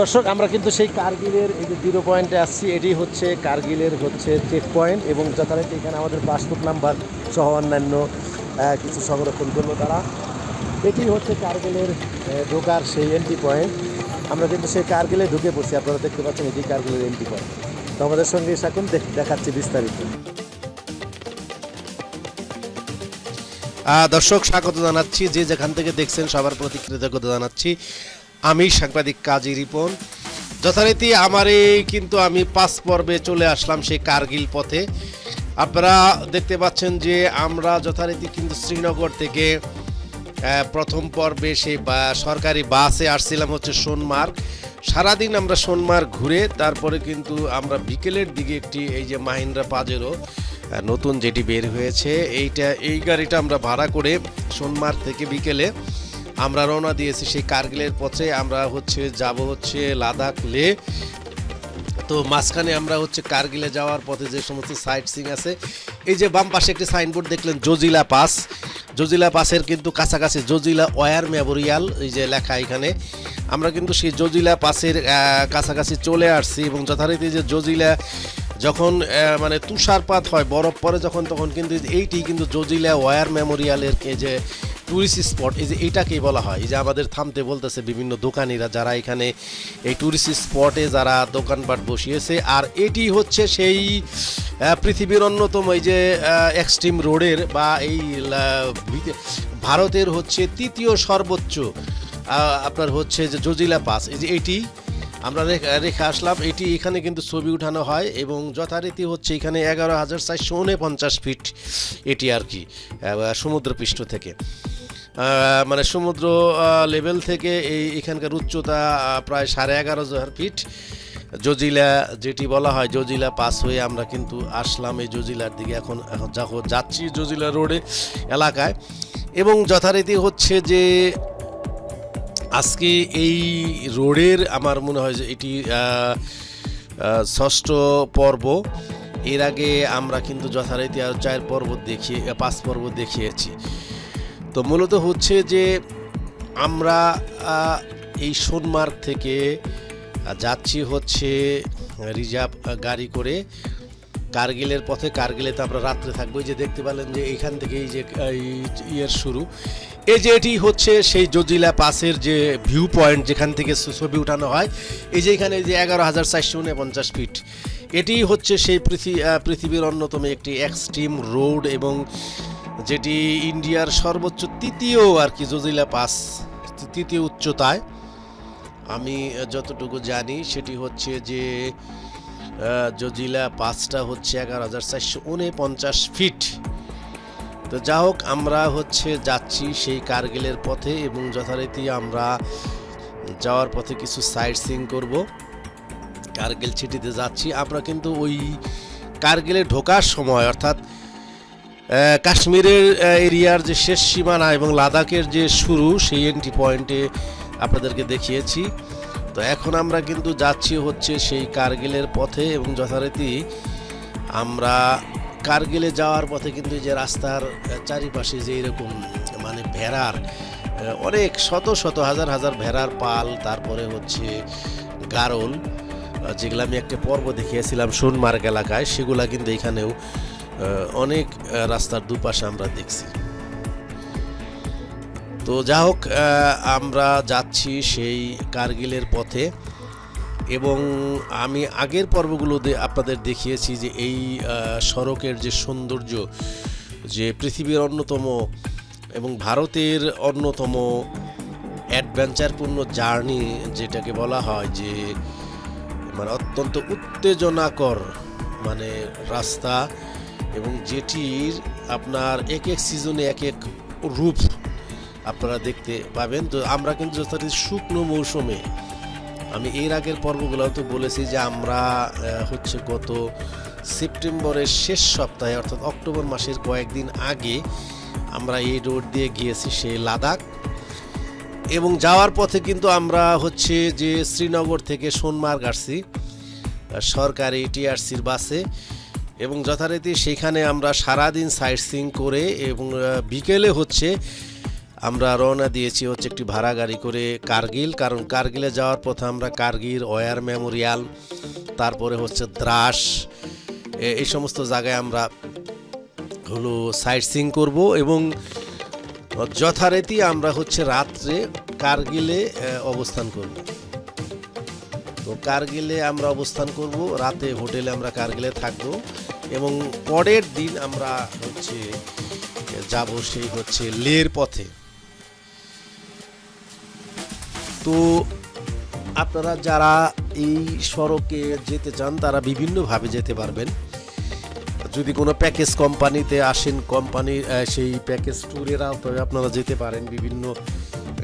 দর্শক, আমরা কিন্তু সেই কার্গিলের এই যে জিরো পয়েন্টে আসছি, এটি হচ্ছে কার্গিলের হচ্ছে চেক পয়েন্ট এবং যথারীতি এখানে আমাদের পাসপোর্ট নাম্বার সহ অন্যান্য কিছু সংরক্ষণ করল তারা। এটি হচ্ছে কার্গিলের ঢোকার সেই এন্ট্রি পয়েন্ট আমরা কিন্তু সেই কার্গিলে ঢুকে পড়ছি, আপনারা দেখতে পাচ্ছেন এটি কার্গিলের এন্ট্রি পয়েন্ট তো আমাদের সঙ্গে এখন দেখাচ্ছি বিস্তারিত। দর্শক, স্বাগত জানাচ্ছি। যে যেখান থেকে দেখছেন, সবার প্রতি কৃতজ্ঞতা জানাচ্ছি। আমি সাংবাদিক কাজী রিপন। যথারীতি আমার এই কিন্তু আমি পাঁচ পর্বে চলে আসলাম সেই কার্গিল পথে। আপনারা দেখতে পাচ্ছেন যে আমরা যথারীতি কিন্তু শ্রীনগর থেকে প্রথম পর্বে সেই সরকারি বাসে আসছিলাম হচ্ছে সোনমার্গ। সারাদিন আমরা সোনমার্গ ঘুরে তারপরে কিন্তু আমরা বিকেলের দিকে একটি এই যে মাহিন্দ্রা পাজেরো আহ, নতুন যেটি বের হয়েছে এইটা এই গাড়িটা আমরা ভাড়া করে সোনমার্গ থেকে বিকেলে আমরা রওনা দিয়েছি সেই কার্গিলের পথে। আমরা হচ্ছে যাব হচ্ছে লাদাখ লে। তো মাঝখানে আমরা হচ্ছে কার্গিলে যাওয়ার পথে যে সমস্ত সাইট সিং আছে, এই যে বাম পাশে একটি সাইনবোর্ড দেখলেন, জজিলা পাস। জজিলা পাসের কিন্তু কাছাকাছি জজিলা ওয়ার মেমোরিয়াল, এই যে লেখা এখানে। আমরা কিন্তু সেই জজিলা পাসের কাছাকাছি চলে আসছি এবং যথারীতি যে জজিলা যখন মানে তুষারপাত হয় বরফ পরে যখন, তখন কিন্তু এইটি কিন্তু জজিলা ওয়ার মেমোরিয়ালের যে ট্যুরিস্ট স্পট এই যে এটাকেই বলা হয়। এই যে আমাদের থামতে বলতেছে বিভিন্ন দোকানিরা যারা এখানে এই ট্যুরিস্ট স্পটে যারা দোকানপাট বসিয়েছে। আর এটি হচ্ছে সেই পৃথিবীর অন্যতম এই যে এক্সট্রিম রোডের বা এই ভারতের হচ্ছে তৃতীয় সর্বোচ্চ আপনার হচ্ছে যে জজিলা পাস। এই যে এটি, আমরা রেখে আসলাম। এটি এখানে কিন্তু ছবি উঠানো হয় এবং যথারীতি হচ্ছে এখানে এগারো হাজার চারশো উনপঞ্চাশ ফিট এটি আর কি সমুদ্রপৃষ্ঠ থেকে। মানে সমুদ্র লেভেল থেকে এই এখানকার উচ্চতা প্রায় সাড়ে এগারো হাজার ফিট জজিলা যেটি বলা হয়, জজিলা পাস হয়ে আমরা কিন্তু আসলাম এই জজিলার দিকে। এখন এখন যাচ্ছি জজিলা রোডে এলাকায়। এবং যথারীতি হচ্ছে যে, আজকে এই রোডের আমার মনে হয় যে এটি ষষ্ঠ পর্ব। এর আগে আমরা কিন্তু যথারীতি আর চার পর্বত দেখিয়ে, পাঁচ পর্ব দেখিয়েছি। তো মূলত হচ্ছে যে আমরা এই সোনমার্গ থেকে যাচ্ছি হচ্ছে রিজার্ভ গাড়ি করে। কার্গিলের পথে কার্গিলে তো আমরা রাত্রে থাকব। যে দেখতে পেলেন যে এইখান থেকে এই যে ইয়ের শুরু। এই যে এটি হচ্ছে সেই জজিলা পাসের যে ভিউ পয়েন্ট যেখান থেকে ছবি উঠানো হয়। এই যে এখানে যে এগারো হাজার চারশো উনপঞ্চাশ ফিট। এটি হচ্ছে সেই পৃথিবী পৃথিবীর অন্যতম একটি এক্সট্রিম রোড এবং যেটি ইন্ডিয়ার সর্বোচ্চ তৃতীয় আর কি জজিলা পাস, তৃতীয় উচ্চতায়। আমি যতটুকু জানি সেটি হচ্ছে যে জজিলা পাঁচটা হচ্ছে এগারো হাজার চারশো উনপঞ্চাশ ফিট। তো যা হোক, আমরা হচ্ছে যাচ্ছি সেই কার্গিলের পথে এবং যথারীতি আমরা যাওয়ার পথে কিছু সাইট সিং করব। কার্গিল সিটিতে যাচ্ছি। আমরা কিন্তু ওই কার্গিলে ঢোকার সময়, অর্থাৎ কাশ্মীরের এরিয়ার যে শেষ সীমানা এবং লাদাখের যে শুরু, সেই এন্ট্রি পয়েন্টে আপনাদেরকে দেখিয়েছি। তো এখন আমরা কিন্তু যাচ্ছি হচ্ছে সেই কার্গিলের পথে এবং যথারীতি আমরা কার্গিলে যাওয়ার পথে কিন্তু যে রাস্তার চারিপাশে যে এরকম মানে ভেড়ার অনেক শত শত, হাজার হাজার ভেড়ার পাল, তারপরে হচ্ছে গারল যেগুলো আমি একটা পর্ব দেখিয়েছিলাম সোনমার্গ এলাকায়, সেগুলা কিন্তু এখানেও অনেক রাস্তার দুপাশে আমরা দেখছি। তো যা হোক আমরা যাচ্ছি সেই কার্গিলের পথে এবং আমি আগের পর্বগুলোতে আপনাদের দেখিয়েছি যে এই সড়কের যে সৌন্দর্য, যে পৃথিবীর অন্যতম এবং ভারতের অন্যতম অ্যাডভেঞ্চারপূর্ণ জার্নি যেটাকে বলা হয় যে মানে অত্যন্ত উত্তেজনাকর মানে রাস্তা এবং যেটির আপনার এক এক সিজনে এক এক রূপ আপনারা দেখতে পাবেন। তো আমরা কিন্তু যথারীতি শুকনো মৌসুমে, আমি এর আগের পর্বগুলো তো বলেছি যে আমরা হচ্ছে গত সেপ্টেম্বরের শেষ সপ্তাহে, অর্থাৎ অক্টোবর মাসের কয়েকদিন আগে আমরা এই রোড দিয়ে গিয়েছি সেই লাদাখ। এবং যাওয়ার পথে কিন্তু আমরা হচ্ছে যে শ্রীনগর থেকে সোনমার্গ আসছি সরকারি টিআরসির বাসে। এবং যথারীতি সেখানে আমরা সারাদিন সাইট সিং করে এবং বিকেলে হচ্ছে আমরা রওনা দিয়েছি হচ্ছে একটি ভাড়া গাড়ি করে কার্গিল। কারণ কার্গিলে যাওয়ার পথে আমরা কার্গিল, ওয়ার মেমোরিয়াল, তারপরে হচ্ছে দ্রাস এই সমস্ত জায়গায় আমরা হলো সাইট সিং করব এবং যথারীতি আমরা হচ্ছে রাত্রে কার্গিলে অবস্থান করব। তো কার্গিলে আমরা অবস্থান করব, রাতে হোটেলে আমরা কার্গিলে থাকব। এবং পরের দিন আমরা হচ্ছে যাব সেই হচ্ছে লের পথে। তো আপনারা যারা এই সড়কে যেতে চান তারা বিভিন্নভাবে যেতে পারবেন। যদি কোনো প্যাকেজ কোম্পানিতে আসেন কোম্পানির আহ, সেই প্যাকেজ ট্যুরের আওতায় আপনারা যেতে পারেন বিভিন্ন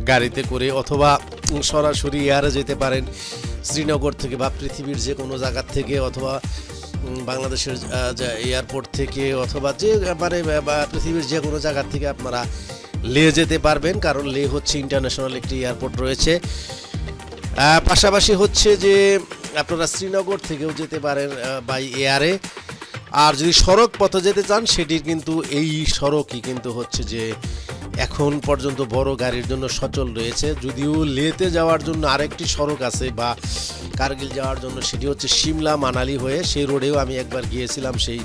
গাড়িতে করে অথবা সরাসরি এয়ারে যেতে পারেন। শ্রীনগর থেকে বা পৃথিবীর যে কোনো জায়গার থেকে অথবা বাংলাদেশের এয়ারপোর্ট থেকে অথবা যে মানে পৃথিবীর যে কোনো জায়গার থেকে আপনারা লে যেতে পারবেন, কারণ লে হচ্ছে ইন্টারন্যাশনাল একটি এয়ারপোর্ট রয়েছে। পাশাপাশি হচ্ছে যে আপনারা শ্রীনগর থেকেও যেতে পারেন বাই এয়ারে আর যদি সড়ক পথে যেতে চান, সেটির কিন্তু এই সড়কই কিন্তু হচ্ছে যে এখন পর্যন্ত বড় গাড়ির জন্য সচল রয়েছে। যদিও লেতে যাওয়ার জন্য আরেকটি সড়ক আছে বা কার্গিল যাওয়ার জন্য সেটি হচ্ছে সিমলা মানালি হয়ে সেই রোডেও আমি একবার গিয়েছিলাম সেই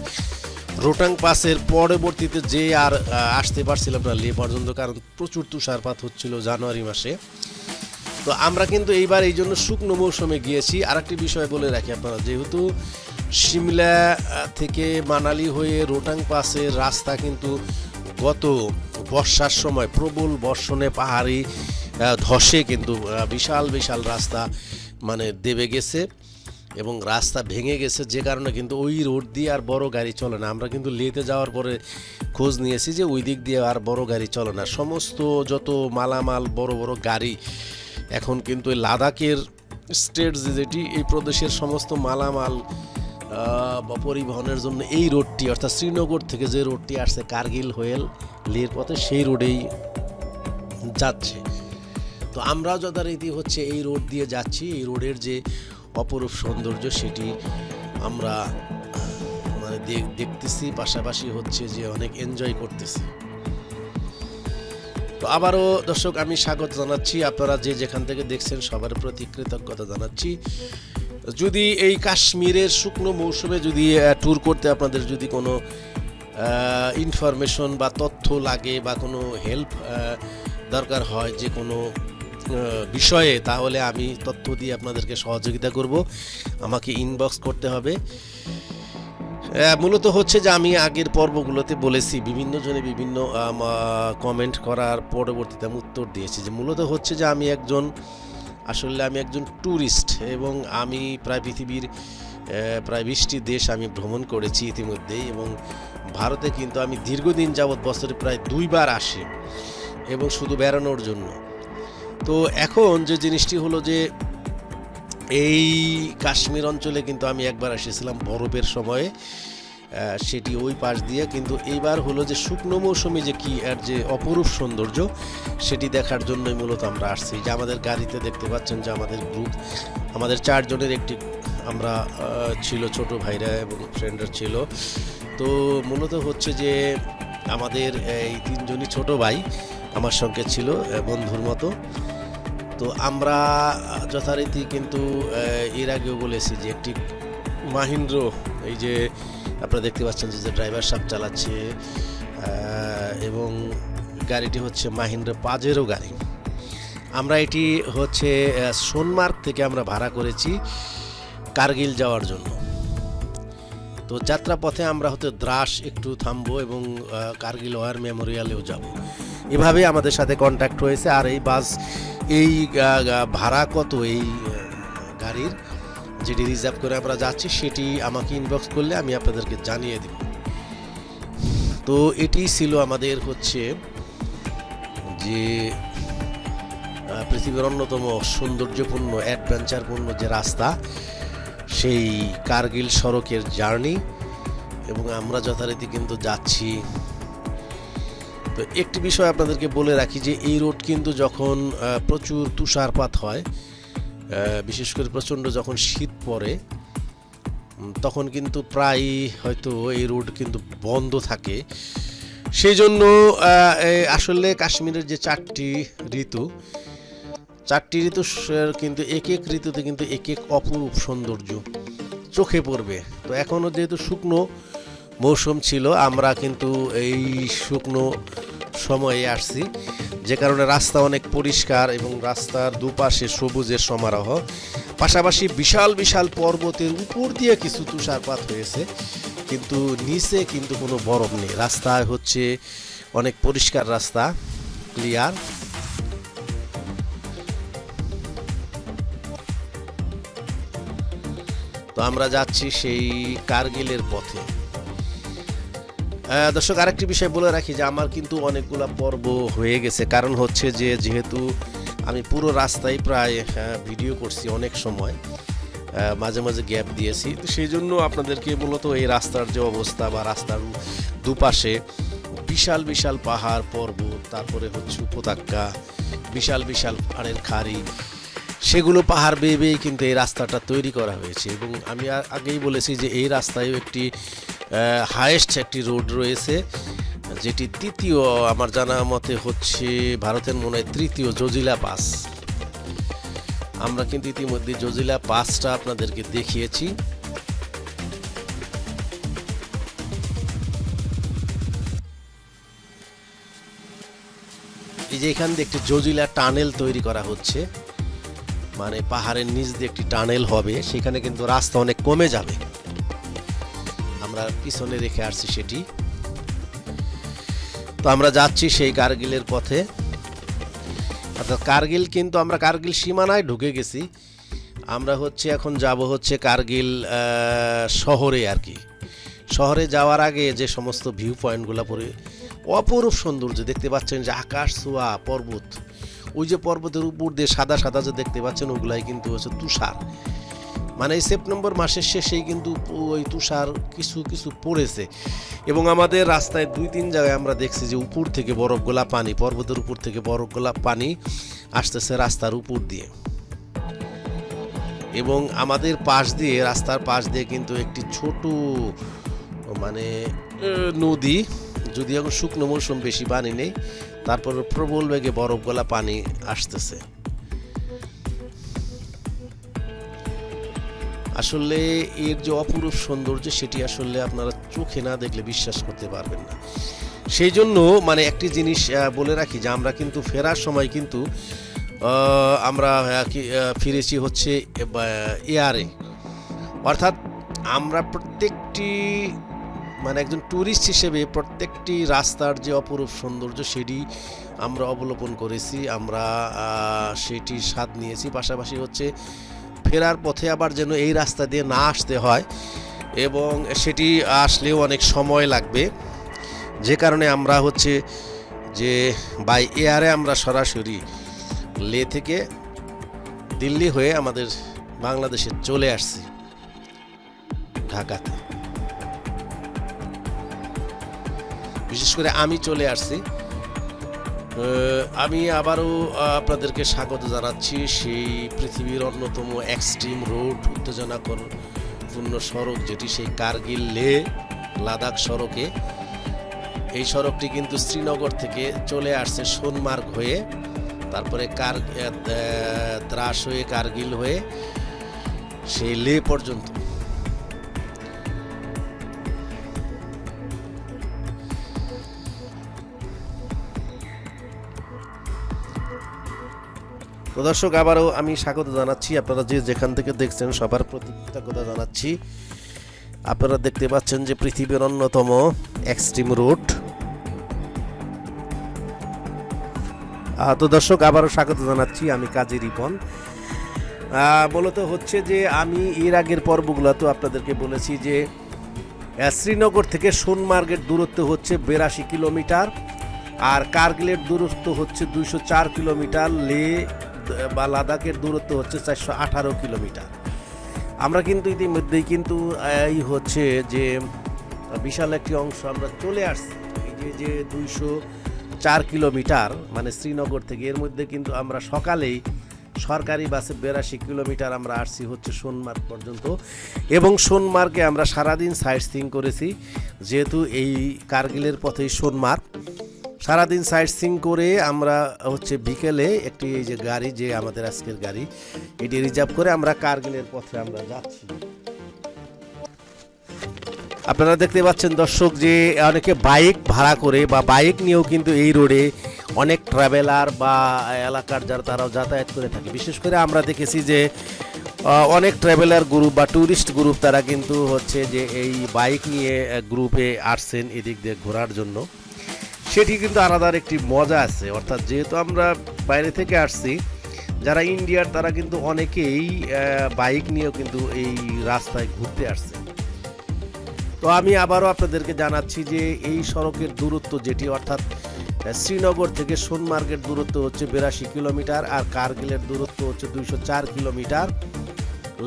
রোটাং পাসের পরবর্তীতে যে আর আসতে পারছিলাম না লে পর্যন্ত, কারণ প্রচুর তুষারপাত হচ্ছিল জানুয়ারি মাসে। তো আমরা কিন্তু এইবার এই জন্য শুকনো মৌসুমে গিয়েছি। আর একটি বিষয় বলে রাখি আপনারা, যেহেতু সিমলা থেকে মানালি হয়ে রোটাং পাসের রাস্তা কিন্তু গত বর্ষার সময় প্রবল বর্ষণে পাহাড়ি ধসে কিন্তু বিশাল বিশাল রাস্তা মানে দেবে গেছে এবং রাস্তা ভেঙে গেছে যে কারণে কিন্তু ওই রোড দিয়ে আর বড় গাড়ি চলে না। আমরা কিন্তু লেতে যাওয়ার পরে খোঁজ নিয়েছি যে ওই দিক দিয়ে আর বড় গাড়ি চলে না। সমস্ত যত মালামাল, বড় বড় গাড়ি এখন কিন্তু এই লাদাখের স্টেট যেটি, এই প্রদেশের সমস্ত মালামাল বা পরিবহনের জন্য এই রোডটি, অর্থাৎ শ্রীনগর থেকে যে রোডটি আসছে কার্গিল হোয়েল, লের পথে সেই রোডেই যাচ্ছে। তো আমরা যথারীতি হচ্ছে এই রোড দিয়ে যাচ্ছি। এই রোডের যে অপরূপ সৌন্দর্য সেটি আমরা মানে দেখ- দেখতেছি, পাশাপাশি হচ্ছে যে অনেক এনজয় করতেছি। তো আবারও দর্শক, আমি স্বাগত জানাচ্ছি। আপনারা যে যেখান থেকে দেখছেন সবার প্রতি কৃতজ্ঞতা জানাচ্ছি। যদি এই কাশ্মীরের শুকনো মৌসুমে যদি ট্যুর করতে আপনাদের যদি কোনো ইনফরমেশন বা তথ্য লাগে বা কোনো হেল্প দরকার হয় যে কোনো বিষয়ে, তাহলে আমি তথ্য দিয়ে আপনাদেরকে সহযোগিতা করব। আমাকে ইনবক্স করতে হবে। মূলত হচ্ছে যে আমি আগের পর্বগুলোতে বলেছি বিভিন্ন জনে বিভিন্ন কমেন্ট করার পরবর্তীতে আমি উত্তর দিয়েছি যে মূলত হচ্ছে যে আমি একজন, আসলে আমি একজন ট্যুরিস্ট এবং আমি প্রায় পৃথিবীর প্রায় বিশটি দেশ আমি ভ্রমণ করেছি ইতিমধ্যেই এবং ভারতে কিন্তু আমি দীর্ঘদিন যাবৎ বছরে প্রায় দুইবার আসি এবং শুধু বেড়ানোর জন্য। তো এখন যে জিনিসটি হলো যে এই কাশ্মীর অঞ্চলে কিন্তু আমি একবার এসেছিলাম বরফের সময়ে সেটি ওই পাশ দিয়ে। কিন্তু এইবার হলো যে শুকনো মৌসুমে যে কি আর যে অপরূপ সৌন্দর্য, সেটি দেখার জন্যই মূলত আমরা আসছি। যে আমাদের গাড়িতে দেখতে পাচ্ছেন যে আমাদের গ্রুপ, আমাদের চারজনের একটি আমরা ছিল ছোট ভাইরা এবং ফ্রেন্ডরা ছিল। তো মূলত হচ্ছে যে আমাদের এই তিনজনই ছোট ভাই আমার সঙ্গে ছিল বন্ধুর মতো। তো আমরা যথারীতি কিন্তু এর আগেও বলেছি যে একটি মাহিন্দ্র, এই যে আপনারা দেখতে পাচ্ছেন যে ড্রাইভার সাহেব চালাচ্ছে এবং গাড়িটি হচ্ছে মাহিন্দ্র পাজেরও গাড়ি। আমরা এটি হচ্ছে সোনমার্গ থেকে আমরা ভাড়া করেছি কার্গিল যাওয়ার জন্য। তো যাত্রাপথে আমরা হয়তো দ্রাস একটু থামবো এবং কার্গিল ওয়ার মেমোরিয়ালেও যাব। এভাবে আমাদের সাথে কন্ট্যাক্ট হয়েছে আর এই বাস এই ভাড়া কত এই গাড়ির যেটি রিজার্ভ করে আমরা যাচ্ছি সেটি আমাকে ইনবক্স করলে আমি আপনাদেরকে জানিয়ে দেব। তো এটি ছিল আমাদের হচ্ছে যে পৃথিবীর অন্যতম সৌন্দর্যপূর্ণ অ্যাডভেঞ্চারপূর্ণ যে রাস্তা, সেই কার্গিল সড়কের জার্নি এবং আমরা যথারীতি কিন্তু যাচ্ছি তো একটি বিষয় আপনাদেরকে বলে রাখি যে এই রোড কিন্তু যখন প্রচুর তুষারপাত হয় বিশেষ করে প্রচণ্ড যখন শীত পড়ে তখন কিন্তু প্রায় হয়তো এই রোড কিন্তু বন্ধ থাকে। সেই জন্য আসলে কাশ্মীরের যে চারটি ঋতু চারটি ঋতু কিন্তু এক এক ঋতুতে কিন্তু এক এক অপরূপ সৌন্দর্য চোখে পড়বে। তো এখনও যেহেতু শুকনো মৌসুম ছিল, আমরা কিন্তু এই শুকনো সময়ে আসছি। যে কারণে রাস্তা অনেক পরিষ্কার এবং রাস্তার দুপাশে সবুজের সমারোহ। পাশাপাশি বিশাল বিশাল পর্বতের উপর দিয়ে কিছু তুষারপাত হয়েছে। কিন্তু নিচে কিন্তু কোনো বরফ নেই। রাস্তায় হচ্ছে অনেক পরিষ্কার রাস্তা, ক্লিয়ার। তো আমরা যাচ্ছি সেই কার্গিলের পথে। দর্শক, আরেকটি বিষয় বলে রাখি যে আমার কিন্তু অনেকগুলো পর্ব হয়ে গেছে। কারণ হচ্ছে যে, যেহেতু আমি পুরো রাস্তায় প্রায় ভিডিও করছি অনেক সময় মাঝে মাঝে গ্যাপ দিয়েছি। তো সেই জন্য আপনাদেরকে মূলত এই রাস্তার যে অবস্থা বা রাস্তার দুপাশে বিশাল বিশাল পাহাড়, পর্বত, তারপরে হচ্ছে উপত্যকা, বিশাল বিশাল পাহাড়ের খাড়ি, সেগুলো পাহাড় বেয়ে বেয়ে কিন্তু এই রাস্তাটা তৈরি করা হয়েছে। এবং আমি আগেই বলেছি যে এই রাস্তায় একটি হায়েস্ট একটি রোড রয়েছে, যেটি তৃতীয়, আমার জানা মতে হচ্ছে ভারতের মনে তৃতীয় জজিলা পাস আমরা কিন্তু ইতিমধ্যে জজিলা পাসটা আপনাদেরকে দেখিয়েছি। এই যে এখান দিয়ে একটি জজিলা টানেল তৈরি করা হচ্ছে মানে পাহাড়ের নিচ দিয়ে একটি টানেল হবে, সেখানে কিন্তু রাস্তা অনেক কমে যাবে। আমরা পিছনে রেখে আসছি সেটি। তো আমরা যাচ্ছি সেই কার্গিলের পথে। অর্থাৎ কার্গিল কিন্তু আমরা কার্গিল সীমানায় ঢুকে গেছি। আমরা হচ্ছে এখন যাব হচ্ছে কার্গিল শহরে আর কি। শহরে যাওয়ার আগে যে সমস্ত ভিউ পয়েন্টগুলো পরে অপরূপ সৌন্দর্য দেখতে পাচ্ছেন যে আকাশ, ছোঁয়া, পর্বত। ওই যে পর্বতের উপর দিয়ে সাদা সাদা যে দেখতে পাচ্ছেন, ওগুলাই কিন্তু হচ্ছে তুষার। মানে সেপ্টেম্বর মাসের শেষেই কিন্তু ওই তুষার কিছু কিছু পড়েছে। এবং আমাদের রাস্তায় দুই, তিন জায়গায় আমরা দেখছি যে উপর থেকে বরফগোলা পানি, পর্বতের উপর থেকে বরফগোলা পানি আসতেছে রাস্তার উপর দিয়ে। এবং আমাদের পাশ দিয়ে, রাস্তার পাশ দিয়ে কিন্তু একটি ছোট মানে নদী যদি এখন শুকনো মৌসুম, বেশি পানি নেই, তারপর প্রবল বেগে বরফ গলা পানি আসতেছে। আসলে এর যে অপরূপ সৌন্দর্য সেটি আসলে আপনারা চোখে না দেখলে বিশ্বাস করতে পারবেন না। সেই জন্য মানে একটি জিনিস বলে রাখি যে আমরা কিন্তু ফেরার সময় কিন্তু আমরা ফিরেছি হচ্ছে এয়ারে। অর্থাৎ আমরা প্রত্যেকটি মানে একজন ট্যুরিস্ট হিসেবে প্রত্যেকটি রাস্তার যে অপরূপ সৌন্দর্য সেটি আমরা অবলোকন করেছি, আমরা সেটির স্বাদ নিয়েছি। পাশাপাশি হচ্ছে ফেরার পথে আবার যেন এই রাস্তা দিয়ে না আসতে হয় এবং সেটি আসলেও অনেক সময় লাগবে। যে কারণে আমরা হচ্ছে যে বাই এয়ারে আমরা সরাসরি লে থেকে দিল্লি হয়ে আমাদের বাংলাদেশে চলে আসছি ঢাকাতে। বিশেষ করে আমি চলে আসছি। আমি আবারও আপনাদেরকে স্বাগত জানাচ্ছি সেই পৃথিবীর অন্যতম এক্সট্রিম রোড উত্তেজনাকর পূর্ণ সড়ক, যেটি সেই কার্গিল লে, লাদাখ সড়কে। এই সড়কটি কিন্তু শ্রীনগর থেকে চলে আসছে সোনমার্গ হয়ে, তারপরে কার দ্রাস হয়ে কার্গিল হয়ে সেই লে পর্যন্ত। তো দর্শক, আবারও আমি স্বাগত জানাচ্ছি। আপনারা যে যেখান থেকে দেখছেন, সবার প্রতি কৃতজ্ঞতা জানাচ্ছি। আপনারা দেখতে পাচ্ছেন যে পৃথিবীর অন্যতম এক্সট্রিম রুট তো দর্শক, আবারও স্বাগত জানাচ্ছি আমি কাজী রিপন। মূলত হচ্ছে যে আমি এর আগের পর্বগুলো তো আপনাদেরকে বলেছি যে শ্রীনগর থেকে সোনমার্গের দূরত্ব হচ্ছে বেরাশি কিলোমিটার আর কার্গিলের দূরত্ব হচ্ছে দুইশো চার কিলোমিটার। লে বা লাদাখের দূরত্ব হচ্ছে চারশো আঠারো কিলোমিটার। আমরা কিন্তু ইতিমধ্যেই কিন্তু, এই হচ্ছে যে, বিশাল একটি অংশ আমরা চলে আসছি। এই যে যে দুইশো চার কিলোমিটার মানে শ্রীনগর থেকে, এর মধ্যে কিন্তু আমরা সকালেই সরকারি বাসে বিরাশি কিলোমিটার আমরা আসছি হচ্ছে সোনমার্গ পর্যন্ত। এবং সোনমার্গে আমরা সারাদিন সাইট সিং করেছি, যেহেতু এই কার্গিলের পথেই সোনমার্গ। সারাদিন সাইট সিং করে আমরা হচ্ছে বিকেলে একটি এই যে গাড়ি, যে আমাদের আজকের গাড়ি, এটি রিজার্ভ করে আমরা কার্গিলের পথে আমরা যাচ্ছি। আপনারা দেখতে পাচ্ছেন দর্শক যে অনেকে বাইক ভাড়া করে বা বাইক নিয়েও কিন্তু এই রোডে অনেক ট্রাভেলার বা এলাকার যারা, তারাও যাতায়াত করে থাকে। বিশেষ করে আমরা দেখেছি যে অনেক ট্রাভেলার গ্রুপ বা ট্যুরিস্ট গ্রুপ তারা কিন্তু হচ্ছে যে এই বাইক নিয়ে গ্রুপে আসছেন এদিক দিয়ে ঘোরার জন্য। সেটি কিন্তু আলাদার একটি মজা আছে। অর্থাৎ যেহেতু আমরা বাইরে থেকে আসছি, যারা ইন্ডিয়ার তারা কিন্তু অনেকেই বাইক নিয়েও কিন্তু এই রাস্তায় ঘুরতে আসছে। তো আমি আবারও আপনাদেরকে জানাচ্ছি যে এই সড়কের দূরত্ব যেটি, অর্থাৎ শ্রীনগর থেকে সোনমার্গের দূরত্ব হচ্ছে বিরাশি কিলোমিটার আর কার্গিলের দূরত্ব হচ্ছে দুইশো চার কিলোমিটার।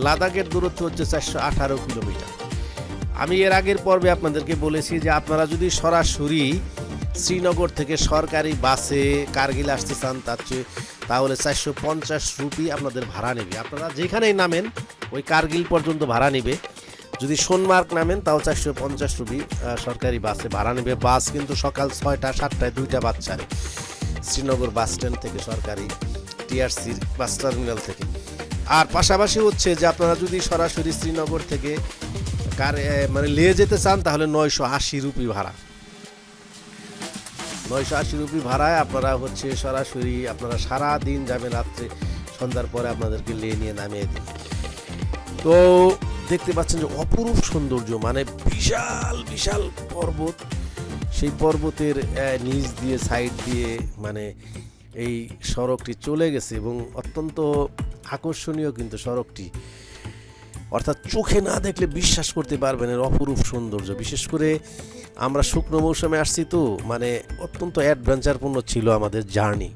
লাদাখের দূরত্ব হচ্ছে চারশো আঠারো কিলোমিটার। আমি এর আগের পর্বে আপনাদেরকে বলেছি যে আপনারা যদি সরাসরি শ্রীনগর থেকে সরকারি বাসে কার্গিল আসতে চান, তার চেয়ে তাহলে চারশো পঞ্চাশ রুপি আপনাদের ভাড়া নেবে। আপনারা যেখানেই নামেন, ওই কার্গিল পর্যন্ত ভাড়া নেবে। যদি সোনমার্গ নামেন, তাও চারশো পঞ্চাশ রুপি সরকারি বাসে ভাড়া নেবে। বাস কিন্তু সকাল ছয়টা, সাতটায় দুইটা ছাড়ে শ্রীনগর বাস স্ট্যান্ড থেকে সরকারি টিআরসির বাস টার্মিনাল থেকে। আর পাশাপাশি হচ্ছে যে আপনারা যদি সরাসরি শ্রীনগর থেকে কার মানে লে যেতে চান, তাহলে নয়শো আশি রুপি ভাড়া। নয়শো আশি রুপি ভাড়ায় আপনারা হচ্ছে সরাসরি আপনারা সারা দিন যাবেন রাত্রে, সন্ধ্যার পরে আপনাদেরকে লে নিয়ে নামিয়ে দিন। তো দেখতে পাচ্ছেন যে অপরূপ সৌন্দর্য মানে বিশাল বিশাল পর্বত। সেই পর্বতের নিচ দিয়ে, সাইড দিয়ে মানে এই সড়কটি চলে গেছে এবং অত্যন্ত আকর্ষণীয় কিন্তু সড়কটি। অর্থাৎ চোখে না দেখলে বিশ্বাস করতে পারবেন এর অপরূপ সৌন্দর্য। বিশেষ করে আমরা শুকনো মৌসুমে আসছি তো মানে অত্যন্ত অ্যাডভেঞ্চারপূর্ণ ছিল আমাদের জার্নি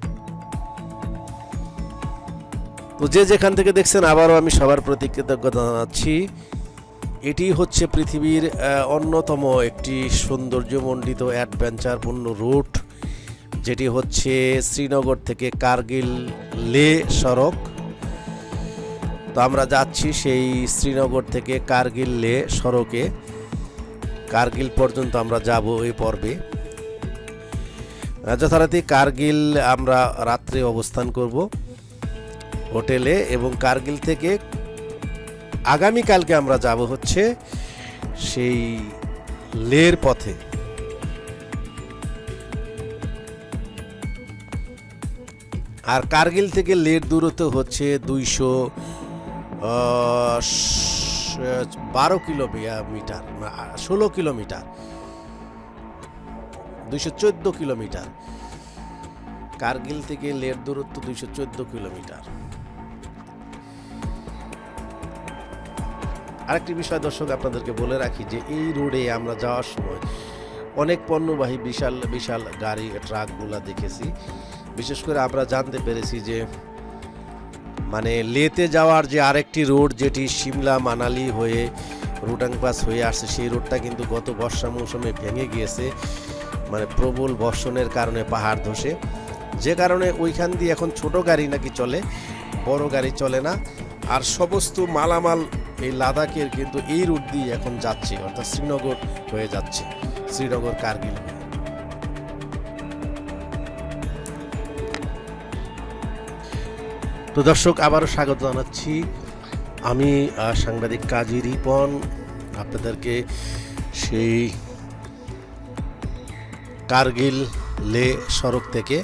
তো যে যেখান থেকে দেখছেন, আবারও আমি সবার প্রতি কৃতজ্ঞতা জানাচ্ছি। এটি হচ্ছে পৃথিবীর অন্যতম একটি সৌন্দর্যমণ্ডিত অ্যাডভেঞ্চারপূর্ণ রুট যেটি হচ্ছে শ্রীনগর থেকে কার্গিল লে সড়ক। তো আমরা যাচ্ছি সেই শ্রীনগর থেকে কার্গিল লে সড়কে। কার্গিল পর্যন্ত আমরা যাব এই পর্বে। যথারীতি কার্গিল আমরা রাত্রে অবস্থান করব হোটেলে এবং কার্গিল থেকে আগামীকালকে আমরা যাব হচ্ছে সেই লের পথে। আর কার্গিল থেকে লের দূরত্ব হচ্ছে দুইশো বারো কিলোমিটার ষোলো কিলোমিটার, দুইশো চোদ্দ কিলোমিটার। কার্গিল থেকে লের দূরত্ব দুইশো চোদ্দ কিলোমিটার। আরেকটি বিষয় দর্শক, আপনাদেরকে বলে রাখি যে এই রোডে আমরা যাওয়ার সময় অনেক পণ্যবাহী বিশাল বিশাল গাড়ি, ট্রাকগুলা দেখেছি। বিশেষ করে আমরা জানতে পেরেছি যে মানে লেতে যাওয়ার যে আরেকটি রোড যেটি সিমলা মানালি হয়ে রুটাং পাস হয়ে আসছে, সেই রোডটা কিন্তু গত বর্ষা মৌসুমে ভেঙে গিয়েছে মানে প্রবল বর্ষণের কারণে পাহাড় ধসে। যে কারণে ওইখান দিয়ে এখন ছোট গাড়ি নাকি চলে, বড় গাড়ি চলে না। আর সমস্ত মালামাল এই লাদাখের কিন্তু এই রুট দিয়ে এখন যাচ্ছে, অর্থাৎ শ্রীনগর হয়ে যাচ্ছে, শ্রীনগর কার্গিল। তো দর্শক, আবারও স্বাগত জানাচ্ছি। আমি সাংবাদিক কাজী রিপন। আপনাদেরকে সেই কার্গিল লে সড়ক থেকে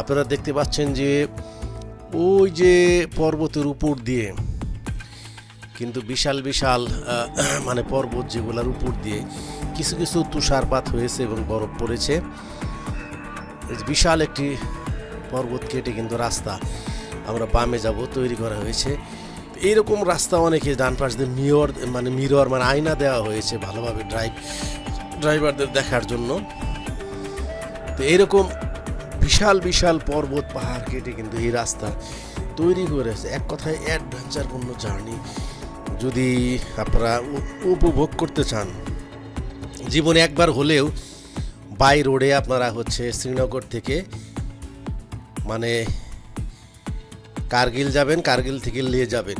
আপনারা দেখতে পাচ্ছেন যে ওই যে পর্বতের উপর দিয়ে, কিন্তু বিশাল বিশাল মানে পর্বত যেগুলোর উপর দিয়ে কিছু কিছু তুষারপাত হয়েছে এবং বরফ পড়েছে। বিশাল একটি পর্বত কেটে কিন্তু রাস্তা। আমরা বামে যাব, তৈরি করা হয়েছে। এইরকম রাস্তা অনেকে ডান পাশ দিয়ে মিরর মানে মিরর মানে আয়না দেওয়া হয়েছে ভালোভাবে ড্রাইভ ড্রাইভারদের দেখার জন্য। তো এইরকম বিশাল বিশাল পর্বত, পাহাড় কেটে কিন্তু এই রাস্তা তৈরি করেছে এক কথায় অ্যাডভেঞ্চারপূর্ণ জার্নি যদি আপনারা উপভোগ করতে চান, জীবনে একবার হলেও বাই রোডে আপনারা হচ্ছে শ্রীনগর থেকে মানে কার্গিল যাবেন, কার্গিল থেকে নিয়ে যাবেন।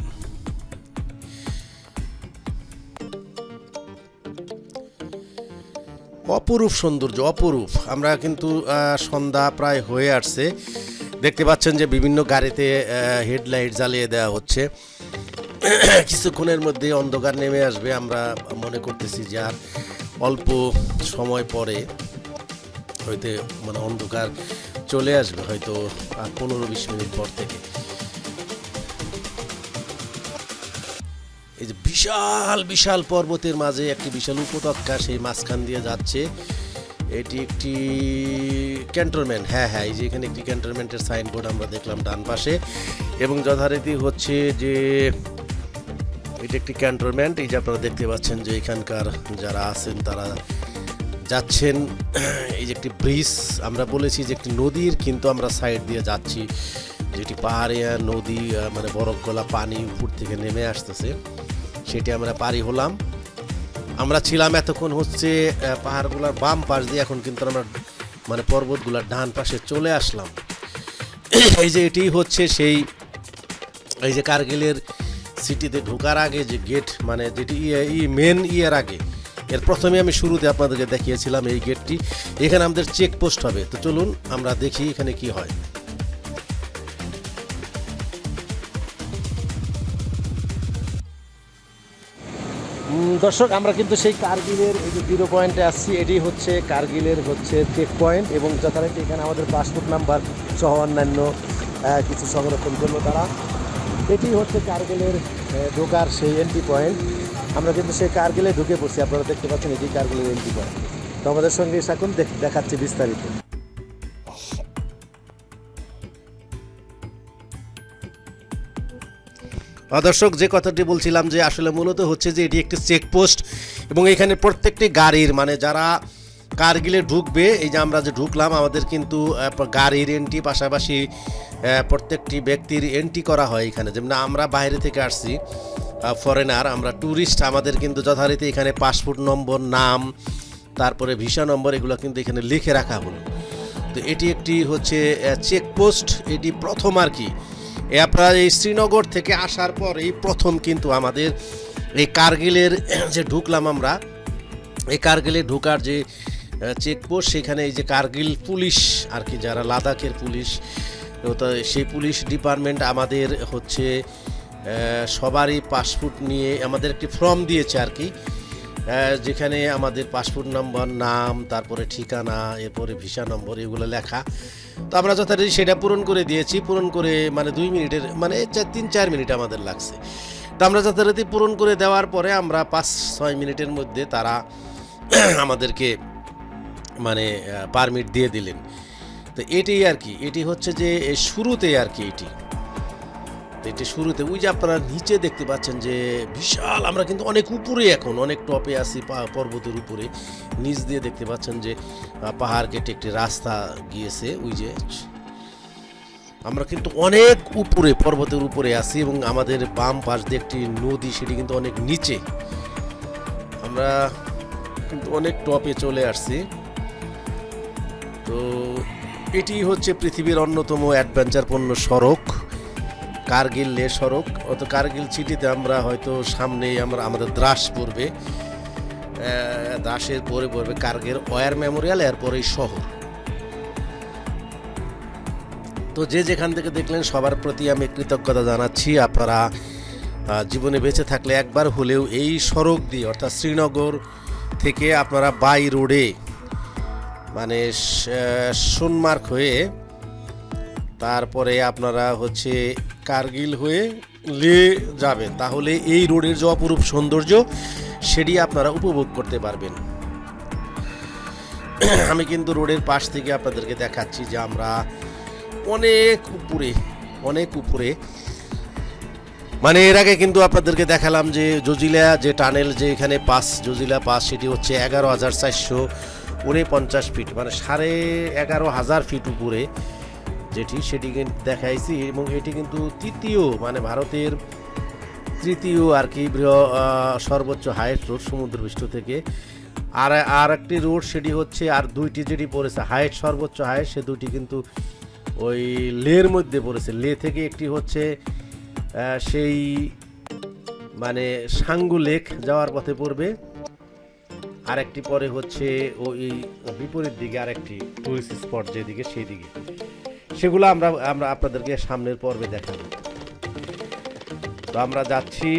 অপরূপ সৌন্দর্য, অপরূপ। আমরা কিন্তু সন্ধ্যা প্রায় হয়ে আসছে। দেখতে পাচ্ছেন যে বিভিন্ন গাড়িতে হেডলাইট জ্বালিয়ে দেওয়া হচ্ছে। কিছুক্ষণের মধ্যে অন্ধকার নেমে আসবে। আমরা মনে করতেছি যে আর অল্প সময় পরে হয়তো মানে অন্ধকার চলে আসবে হয়তো পনেরো বিশ মিনিট পর থেকে। এই যে বিশাল বিশাল পর্বতের মাঝে একটি বিশাল উপত্যকা সেই মাঝখান দিয়ে যাচ্ছে। এটি একটি ক্যান্টনমেন্ট। হ্যাঁ হ্যাঁ এই যে এখানে একটি ক্যান্টনমেন্টের সাইনবোর্ড আমরা দেখলাম ডান পাশে। এবং যথারীতি হচ্ছে যে এটি একটি ক্যান্টনমেন্ট। এই যে আপনারা দেখতে পাচ্ছেন যে এখানকার যারা আছেন তারা যাচ্ছেন, এই যে একটি ব্রিজ, আমরা বলেছি যে একটি নদীর, কিন্তু আমরা সাইড দিয়ে যাচ্ছি যেটি পাহাড়িয়া নদী মানে বরফ গলা পানি উপর থেকে নেমে আসতেছে। সেটি আমরা পারি হলাম। আমরা ছিলাম এতক্ষণ হচ্ছে পাহাড়গুলোর বাম পাশ দিয়ে, এখন কিন্তু আমরা মানে পর্বতগুলার ডান পাশে চলে আসলাম। এই যে এটি হচ্ছে সেই, এই যে কার্গিলের সিটিতে ঢোকার আগে যে গেট মানে যেটি ইয়ে- ই মেন ইয়ের আগে এর প্রথমে আমি শুরুতে আপনাদেরকে দেখিয়েছিলাম এই গেটটি। এখানে আমাদের চেক পোস্ট হবে। তো চলুন, আমরা দেখি এখানে কি হয়। দর্শক, আমরা কিন্তু সেই কার্গিলের এই যে জিরো পয়েন্টে আসছি, এটি হচ্ছে কার্গিলের হচ্ছে চেক পয়েন্ট এবং যথারীতি এখানে আমাদের পাসপোর্ট নাম্বার সহ অন্যান্য কিছু সংরক্ষণ করল তারা। এটি হচ্ছে কার্গিলের ঢোকার সেই এন্ট্রি পয়েন্ট আমরা কিন্তু সেই কার্গিলে ঢুকে পড়ছি। আপনারা দেখতে পাচ্ছেন এটি কার্গিলের এন্ট্রি পয়েন্ট তো আমাদের সঙ্গে দেখ- দেখাচ্ছি বিস্তারিত। দর্শক, যে কথাটি বলছিলাম যে আসলে মূলত হচ্ছে যে এটি একটি চেকপোস্ট এবং এখানে প্রত্যেকটি গাড়ির মানে যারা কারগিলে ঢুকবে, এই যে আমরা যে ঢুকলাম, আমাদের কিন্তু গাড়ির এন্ট্রি পাশাপাশি প্রত্যেকটি ব্যক্তির এন্ট্রি করা হয় এখানে। যেমন আমরা বাইরে থেকে আসছি ফরেনার আমরা ট্যুরিস্ট আমাদের কিন্তু যথারীতি এখানে পাসপোর্ট নম্বর নাম, তারপরে ভিসা নম্বর এগুলো কিন্তু এখানে লিখে রাখা হলো। তো এটি একটি হচ্ছে চেকপোস্ট এটি প্রথম আর কি। আপনার এই শ্রীনগর থেকে আসার পর এই প্রথম কিন্তু আমাদের এই কার্গিলের, যে ঢুকলাম আমরা, এই কার্গিলে ঢুকার যে চেকপোস্ট সেখানে এই যে কার্গিল পুলিশ আর কি, যারা লাদাখের পুলিশ তো, সেই পুলিশ ডিপার্টমেন্ট আমাদের হচ্ছে সবারই পাসপোর্ট নিয়ে আমাদের একটি ফর্ম দিয়েছে আর কি। যেখানে আমাদের পাসপোর্ট নম্বর, নাম, তারপরে ঠিকানা, এরপরে ভিসা নম্বর, এগুলো লেখা। তো আমরা যথারীতি সেটা পূরণ করে দিয়েছি। পূরণ করে মানে দুই মিনিটের মানে তিন, চার মিনিট আমাদের লাগছে। তো আমরা যথারীতি পূরণ করে দেওয়ার পরে আমরা পাঁচ, ছয় মিনিটের মধ্যে তারা আমাদেরকে মানে পারমিট দিয়ে দিলেন। তো এটি আর কি। এটি হচ্ছে যে শুরুতে আর কি এটি। এটি শুরুতে, ওই যে আপনারা নিচে দেখতে পাচ্ছেন যে বিশাল, আমরা কিন্তু অনেক উপরে এখন, অনেক টপে আছি পর্বতের উপরে। নিচ দিয়ে দেখতে পাচ্ছেন যে পাহাড় কেটে একটি রাস্তা গিয়েছে, ওই যে। আমরা কিন্তু অনেক উপরে, পর্বতের উপরে আছি এবং আমাদের বাম পাশ দিয়ে একটি নদী, সেটি কিন্তু অনেক নিচে। আমরা কিন্তু অনেক টপে চলে আসছি। তো এটি হচ্ছে পৃথিবীর অন্যতম অ্যাডভেঞ্চারপূর্ণ সড়ক। কার্গিল লে সড়ক, অত কার্গিল সিটিতে আমরা হয়তো সামনেই আমরা, আমাদের দ্রাস পড়বে। দ্রাসের পরে পড়বে কার্গিল ওয়ার মেমোরিয়াল, এরপরেই শহর। তো যে যেখান থেকে দেখলেন, সবার প্রতি আমি কৃতজ্ঞতা জানাচ্ছি। আপনারা জীবনে বেঁচে থাকলে একবার হলেও এই সড়ক দিয়ে, অর্থাৎ শ্রীনগর থেকে আপনারা বাই রোডে মানে সোনমার্ক হয়ে, তারপরে আপনারা হচ্ছে কার্গিল হয়ে লে যাবেন। তাহলে এই রোডের যে অপরূপ সৌন্দর্য, সেটি আপনারা উপভোগ করতে পারবেন। আমি কিন্তু রোডের পাশ থেকে আপনাদেরকে দেখাচ্ছি যে আমরা অনেক উপরে অনেক উপরে মানে এর আগে কিন্তু আপনাদেরকে দেখালাম যে জজিলা যে টানেল যে এখানে পাস, জজিলা পাস, সেটি হচ্ছে এগারো হাজার চারশো উনপঞ্চাশ ফিট মানে সাড়ে এগারো হাজার ফিট উপরে যেটি সেটি দেখাইছি এবং এটি কিন্তু তৃতীয় মানে ভারতের তৃতীয় আর কি বৃহ- সর্বোচ্চ হাইস্ট রোড সমুদ্র পৃষ্ঠ থেকে। আর আর একটি রোড সেটি হচ্ছে, আর দুইটি যেটি পড়েছে হাইট সর্বোচ্চ হাইট সে দুটি কিন্তু ওই লের মধ্যে পড়েছে। লে থেকে একটি হচ্ছে সেই মানে সাঙ্গু লেক যাওয়ার পথে পড়বে। আরেকটি পরে হচ্ছে ওই বিপরীত দিকে আরেকটি টুরিস্ট স্পট যেদিকে সেই দিকে সেগুলো আমরা আমরা আপনাদেরকে সামনের পর্বে দেখাবো। তো আমরা যাচ্ছি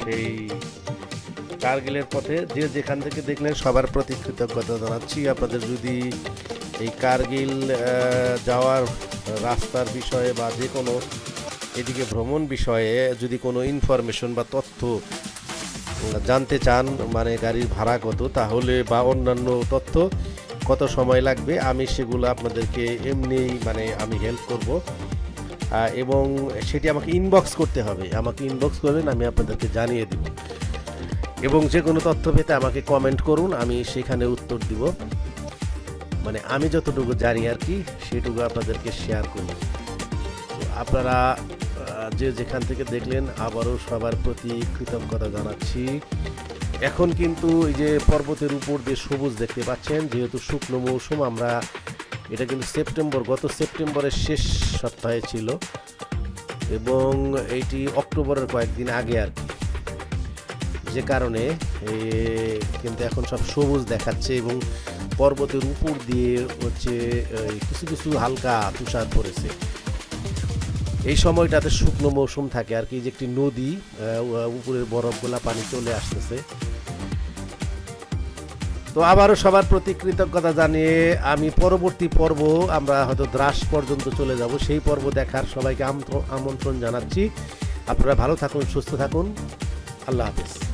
সেই কার্গিলের পথে। যে যেখান থেকে দেখলেন সবার প্রতি কৃতজ্ঞতা জানাচ্ছি। আপনাদের যদি এই কার্গিল যাওয়ার রাস্তার বিষয়ে বা যে কোনো এদিকে ভ্রমণ বিষয়ে যদি কোনো ইনফরমেশন বা তথ্য জানতে চান মানে গাড়ির ভাড়া কত, তাহলে বা অন্যান্য তথ্য কত সময় লাগবে, আমি সেগুলো আপনাদেরকে এমনি মানে আমি হেল্প করব। এবং সেটি আমাকে ইনবক্স করতে হবে। আমাকে ইনবক্স করবেন, আমি আপনাদেরকে জানিয়ে দেব। এবং যে কোনো তথ্য পেতে আমাকে কমেন্ট করুন, আমি সেখানে উত্তর দিব। মানে আমি যতটুকু জানি আর কি, সেটুকু আপনাদেরকে শেয়ার করব। আপনারা যে যেখান থেকে দেখলেন, আবারও সবার প্রতি কৃতজ্ঞতা জানাচ্ছি। এখন কিন্তু এই যে পর্বতের উপর দিয়ে সবুজ দেখতে পাচ্ছেন, যেহেতু শুকনো মৌসুম, আমরা এটা কিন্তু সেপ্টেম্বর, গত সেপ্টেম্বরের শেষ সপ্তাহে ছিল এবং এইটি অক্টোবরের কয়েকদিন আগে আর কি। যে কারণে কিন্তু এখন সব সবুজ দেখাচ্ছে এবং পর্বতের উপর দিয়ে হচ্ছে কিছু কিছু হালকা তুষার পড়েছে। এই সময়টাতে শুকনো মৌসুম থাকে আর কি, যে একটি নদী উপরের বরফগুলা পানি চলে আসতেছে। তো আবারও সবার প্রতি কৃতজ্ঞতা জানিয়ে আমি পরবর্তী পর্ব আমরা হয়তো দ্রাস পর্যন্ত চলে যাব। সেই পর্ব দেখার সবাইকে আমন্ত্রণ- জানাচ্ছি। আপনারা ভালো থাকুন, সুস্থ থাকুন। আল্লাহ হাফিজ।